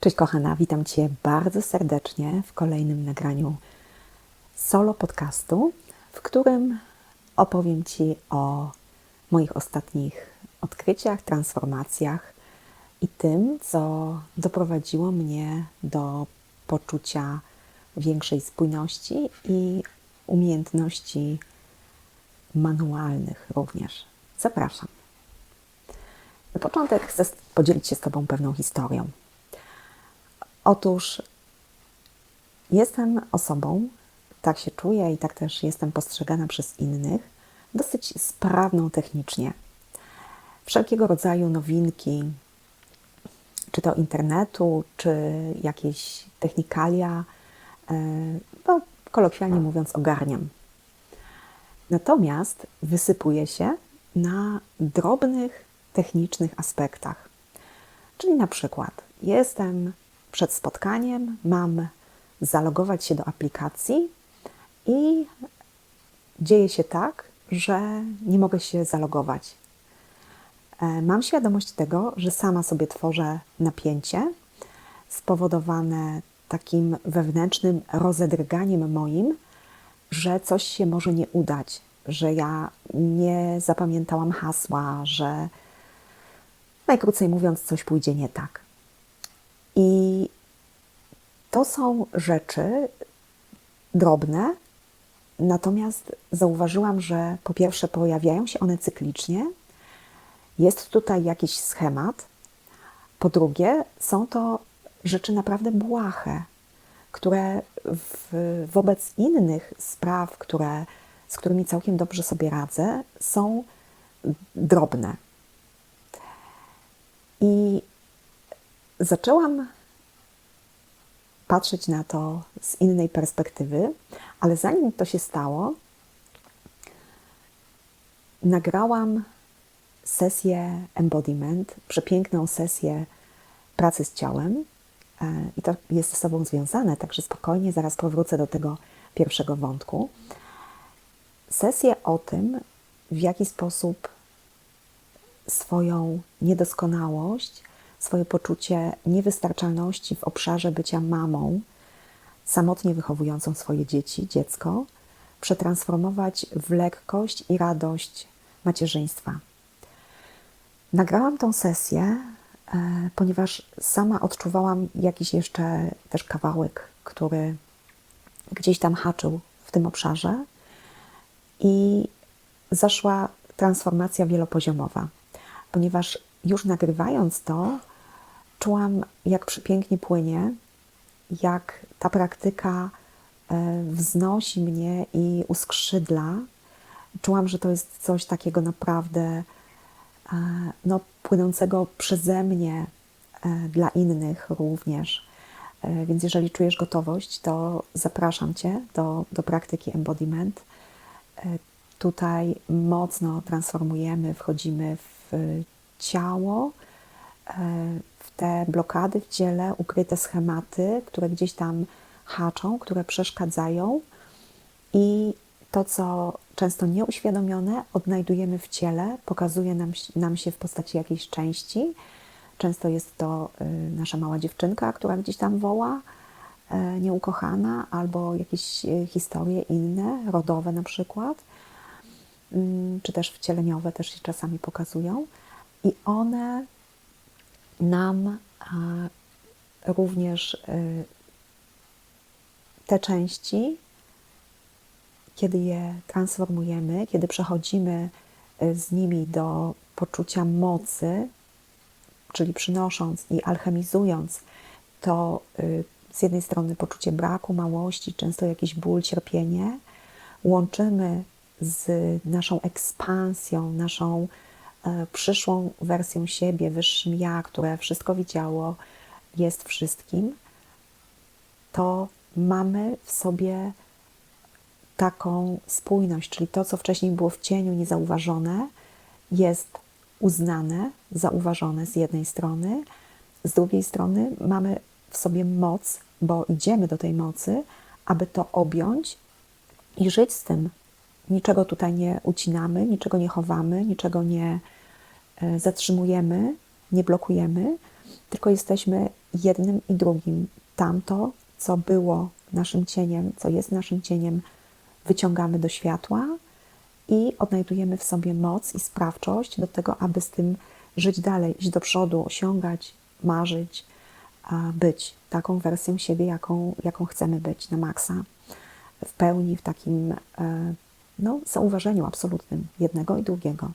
Cześć kochana, witam Cię bardzo serdecznie w kolejnym nagraniu solo podcastu, w którym opowiem Ci o moich ostatnich odkryciach, transformacjach i tym, co doprowadziło mnie do poczucia większej spójności i umiejętności manualnych również. Zapraszam. Na początek chcę podzielić się z Tobą pewną historią. Otóż jestem osobą, tak się czuję i tak też jestem postrzegana przez innych, dosyć sprawną technicznie. Wszelkiego rodzaju nowinki, czy to internetu, czy jakieś technikalia, e, no, kolokwialnie mówiąc, ogarniam. Natomiast wysypuję się na drobnych technicznych aspektach. Czyli na przykład jestem przed spotkaniem, mam zalogować się do aplikacji i dzieje się tak, że nie mogę się zalogować. E, mam świadomość tego, że sama sobie tworzę napięcie spowodowane takim wewnętrznym rozedrganiem moim, że coś się może nie udać, że ja nie zapamiętałam hasła, że najkrócej mówiąc, coś pójdzie nie tak. I to są rzeczy drobne, natomiast zauważyłam, że po pierwsze pojawiają się one cyklicznie, jest tutaj jakiś schemat, po drugie są to rzeczy naprawdę błahe, które w, wobec innych spraw, które, z którymi całkiem dobrze sobie radzę, są drobne. I zaczęłam patrzeć na to z innej perspektywy, ale zanim to się stało, nagrałam sesję embodiment, przepiękną sesję pracy z ciałem. E, I to jest ze sobą związane, także spokojnie zaraz powrócę do tego pierwszego wątku. Sesję o tym, w jaki sposób swoją niedoskonałość swoje poczucie niewystarczalności w obszarze bycia mamą, samotnie wychowującą swoje dzieci, dziecko, przetransformować w lekkość i radość macierzyństwa. Nagrałam tą sesję, e, ponieważ sama odczuwałam jakiś jeszcze też kawałek, który gdzieś tam haczył w tym obszarze i zaszła transformacja wielopoziomowa, ponieważ już nagrywając to, czułam, jak przepięknie płynie, jak ta praktyka e, wznosi mnie i uskrzydla. Czułam, że to jest coś takiego naprawdę e, no, płynącego przeze mnie e, dla innych również. Więc jeżeli czujesz gotowość, to zapraszam Cię do, do praktyki embodiment. Tutaj mocno transformujemy, wchodzimy w ciało, w te blokady w ciele, ukryte schematy, które gdzieś tam haczą, które przeszkadzają i to, co często nieuświadomione, odnajdujemy w ciele, pokazuje nam, nam się w postaci jakiejś części. Często jest to y, nasza mała dziewczynka, która gdzieś tam woła, y, nieukochana, albo jakieś y, historie inne, rodowe na przykład, mm, czy też wcieleniowe też się czasami pokazują. I one nam również y, te części, kiedy je transformujemy, kiedy przechodzimy y, z nimi do poczucia mocy, czyli przynosząc i alchemizując to y, z jednej strony poczucie braku, małości, często jakiś ból, cierpienie, łączymy z naszą ekspansją, naszą przyszłą wersją siebie, wyższym ja, które wszystko widziało, jest wszystkim, to mamy w sobie taką spójność, czyli to, co wcześniej było w cieniu, niezauważone, jest uznane, zauważone z jednej strony, z drugiej strony mamy w sobie moc, bo idziemy do tej mocy, aby to objąć i żyć z tym, Niczego tutaj nie ucinamy, niczego nie chowamy, niczego nie e, zatrzymujemy, nie blokujemy, tylko jesteśmy jednym i drugim. Tamto, co było naszym cieniem, co jest naszym cieniem, wyciągamy do światła i odnajdujemy w sobie moc i sprawczość do tego, aby z tym żyć dalej, iść do przodu, osiągać, marzyć, być taką wersją siebie, jaką, jaką chcemy być na maksa, w pełni, w takim e, no, zauważeniu absolutnym jednego i drugiego.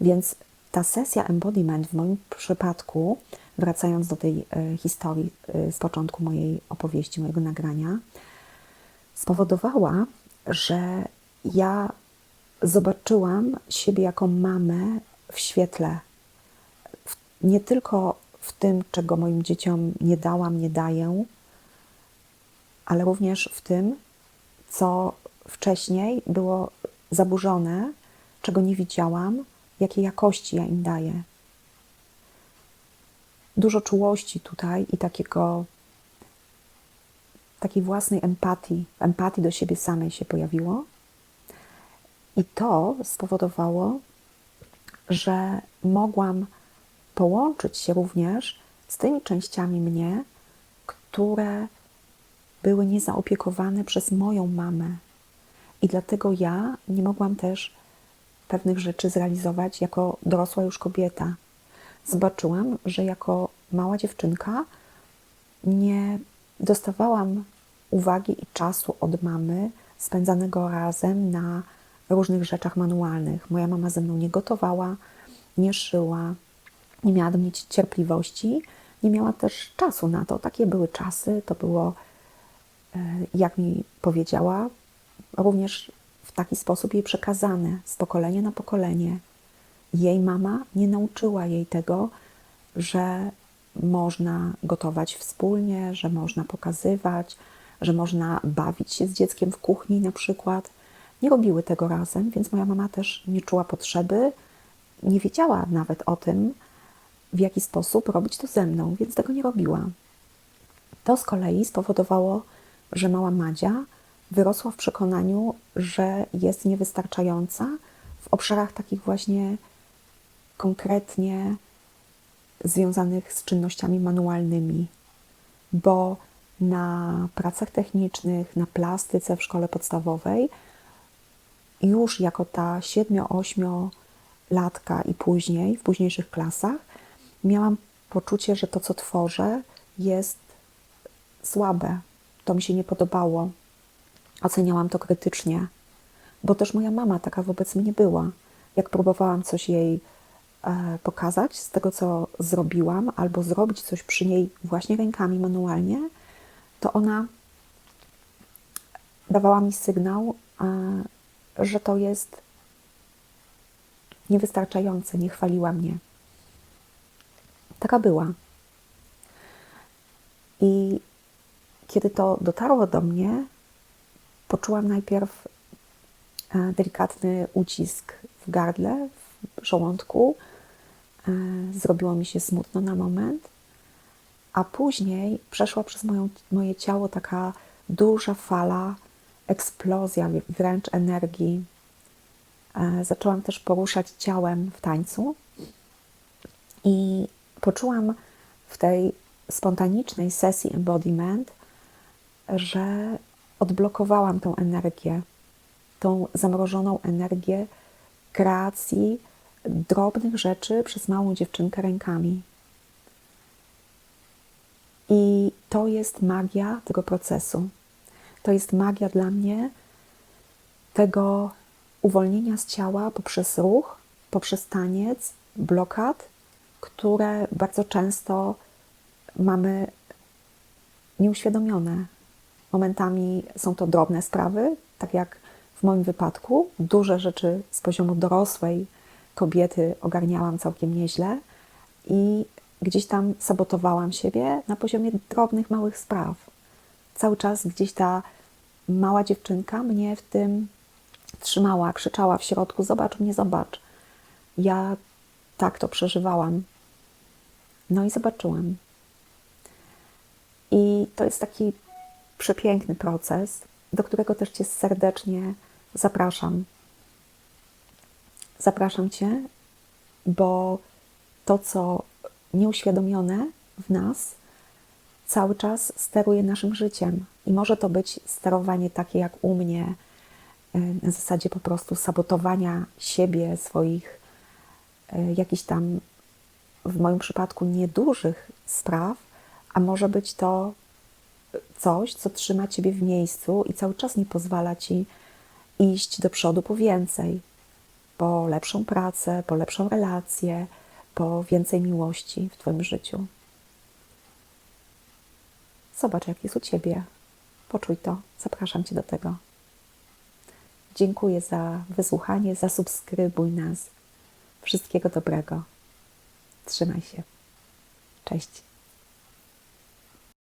Więc ta sesja embodiment w moim przypadku, wracając do tej e, historii e, z początku mojej opowieści, mojego nagrania, spowodowała, że ja zobaczyłam siebie jako mamę w świetle. Nie tylko w tym, czego moim dzieciom nie dałam, nie daję, ale również w tym, co wcześniej było zaburzone, czego nie widziałam, jakiej jakości ja im daję. Dużo czułości tutaj i takiego, takiej własnej empatii, empatii do siebie samej się pojawiło. I to spowodowało, że mogłam połączyć się również z tymi częściami mnie, które były niezaopiekowane przez moją mamę. I dlatego ja nie mogłam też pewnych rzeczy zrealizować jako dorosła już kobieta. Zobaczyłam, że jako mała dziewczynka nie dostawałam uwagi i czasu od mamy spędzanego razem na różnych rzeczach manualnych. Moja mama ze mną nie gotowała, nie szyła, nie miała do mnie cierpliwości, nie miała też czasu na to. Takie były czasy, to było, e, jak mi powiedziała, również w taki sposób jej przekazane z pokolenia na pokolenie. Jej mama nie nauczyła jej tego, że można gotować wspólnie, że można pokazywać, że można bawić się z dzieckiem w kuchni na przykład. Nie robiły tego razem, więc moja mama też nie czuła potrzeby, nie wiedziała nawet o tym, w jaki sposób robić to ze mną, więc tego nie robiła. To z kolei spowodowało, że mała Madzia wyrosła w przekonaniu, że jest niewystarczająca w obszarach takich właśnie konkretnie związanych z czynnościami manualnymi, bo na pracach technicznych, na plastyce w szkole podstawowej, już jako ta 7-8 latka i później, w późniejszych klasach, miałam poczucie, że to, co tworzę, jest słabe. To mi się nie podobało. Oceniałam to krytycznie, bo też moja mama taka wobec mnie była. Jak próbowałam coś jej e, pokazać z tego, co zrobiłam, albo zrobić coś przy niej właśnie rękami manualnie, to ona dawała mi sygnał, e, że to jest niewystarczające, nie chwaliła mnie. Taka była. I kiedy to dotarło do mnie, poczułam najpierw e, delikatny ucisk w gardle, w żołądku. E, zrobiło mi się smutno na moment, a później przeszła przez moją, moje ciało taka duża fala, eksplozja, wręcz energii. E, zaczęłam też poruszać ciałem w tańcu i poczułam w tej spontanicznej sesji embodiment, że odblokowałam tą energię, tą zamrożoną energię kreacji drobnych rzeczy przez małą dziewczynkę rękami. I to jest magia tego procesu. To jest magia dla mnie tego uwolnienia z ciała poprzez ruch, poprzez taniec, blokad, które bardzo często mamy nieuświadomione. Momentami są to drobne sprawy, tak jak w moim wypadku. Duże rzeczy z poziomu dorosłej kobiety ogarniałam całkiem nieźle i gdzieś tam sabotowałam siebie na poziomie drobnych, małych spraw. Cały czas gdzieś ta mała dziewczynka mnie w tym trzymała, krzyczała w środku: Zobacz mnie, zobacz. Ja tak to przeżywałam. No i zobaczyłam. I to jest taki przepiękny proces, do którego też Cię serdecznie zapraszam. Zapraszam Cię, bo to, co nieuświadomione w nas cały czas steruje naszym życiem. I może to być sterowanie takie jak u mnie, y, na zasadzie po prostu sabotowania siebie, swoich y, jakichś tam, w moim przypadku, niedużych spraw, a może być to coś, co trzyma ciebie w miejscu i cały czas nie pozwala ci iść do przodu po więcej, po lepszą pracę, po lepszą relację, po więcej miłości w Twoim życiu. Zobacz, jak jest u Ciebie. Poczuj to. Zapraszam Cię do tego. Dziękuję za wysłuchanie. Zasubskrybuj nas. Wszystkiego dobrego. Trzymaj się. Cześć.